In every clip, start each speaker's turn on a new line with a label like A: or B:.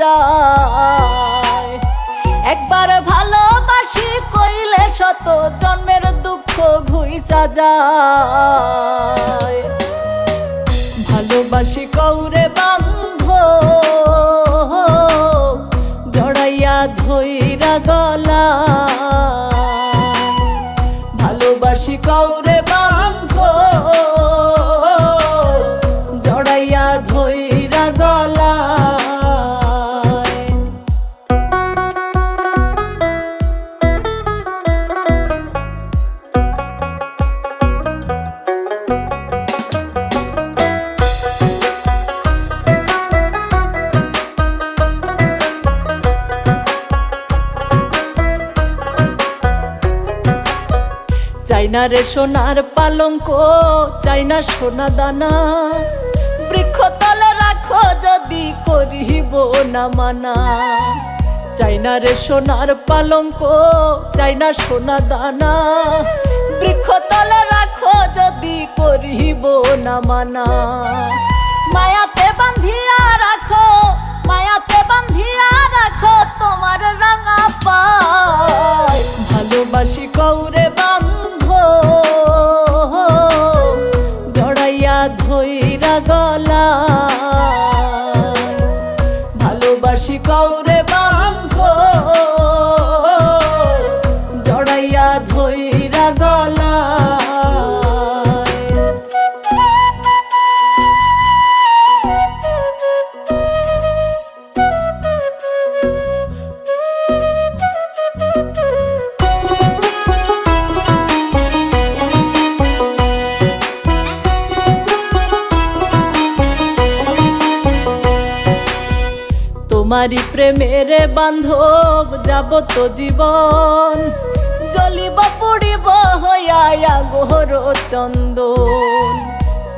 A: যায়। একবার ভালোবাসি কইলে শত জন্মের দুঃখ ঘুইসা যায়। ভালোবাসি কৌরে চাইনা রে সোনার পালঙ্ক, চাইনা সোনা দানা। বৃক্ষ তলে রাখো যদি করিব না মানা। চাইনা রে সোনার পালঙ্ক, চাইনা সোনা দানা। বৃক্ষ তলে রাখো যদি করিব না মানা। মায়াতে বান্ধিয়া রাখো, মায়াতে বান্ধিয়া রাখো তোমার রাঙা পায় ভালোবাসি কৌরে তোমারি প্রেমের বান্ধব যাব তো জীবন। জ্বলিব, পড়িব, হইয়া গোহর চন্দন।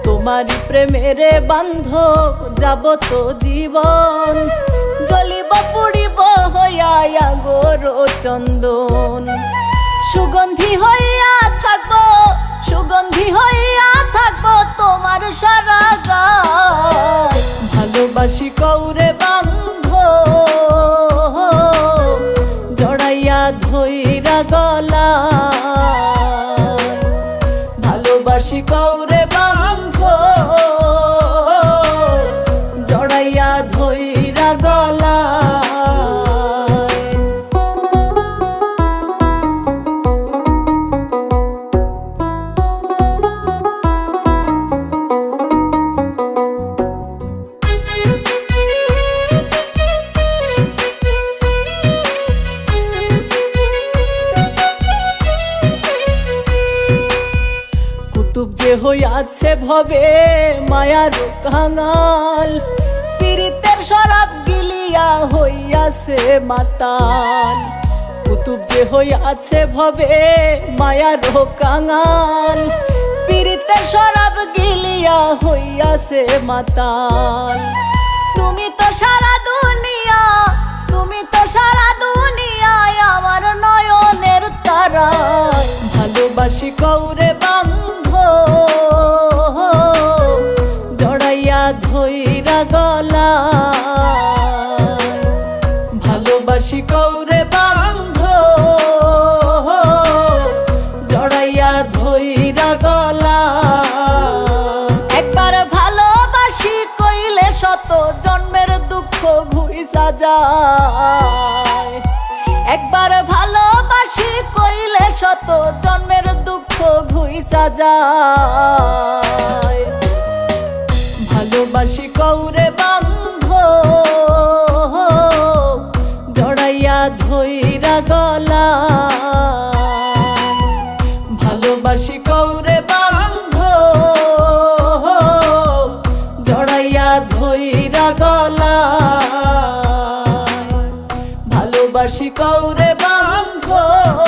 A: তোমারি প্রেমের বান্ধব যাব তো জীবন। জ্বলিব, পড়িব, হইয়া গোর চন্দন। সুগন্ধি হইয়া থাকব, সুগন্ধি হইয়া থাকব তোমার সারা গায় ভালোবাসি কৌরে হইয়াছে ভবে মায়ার কাঙাল। পীড়িতের শরাব গিলিয়া হইয়াছে মাতাল। কুতুব যে হইয়াছে ভবে মায়ার কাঙাল। পীড়িতের শরাব গিলিয়া হইয়াছে মাতাল। তুমি তো সারা দুনিয়া, তুমি তো সারা দুনিয়ায় আমার নয়নের তারা ভালোবাসি কৌরে ভালোবাসি কৌরে বান্ধ। জড়াইয়া ধইরা গলা। একবার ভালোবাসি কইলে শত জন্মের দুঃখ ঘুইসা যায়। একবার ভালোবাসি কইলে শত জন্মের দুঃখ ঘুইসা যায়। ভালোবাসি কৌরে বান্ধ বন্ধুরে বান্ধব